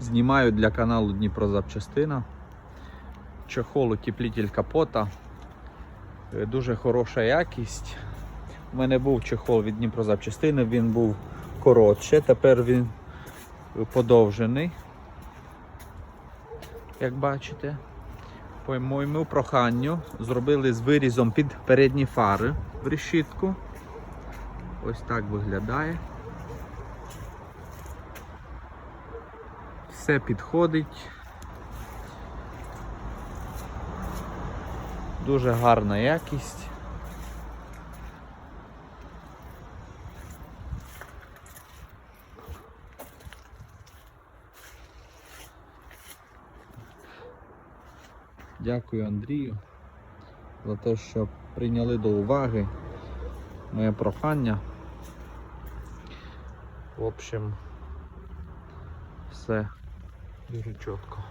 Знімаю для каналу Дніпро Запчастина. Чохол утеплитель капота. Е, Дуже хороша якість. У мене був чехол від Дніпро Запчастини, він був коротше, тепер він подовжений. Як бачите, по моєму проханню зробили з вирізом під передні фари в решітку. Ось так виглядає. Все підходить. Дуже гарна якість. Дякую Андрію за те, що прийняли до уваги моє прохання. В общем, все дуже чітко.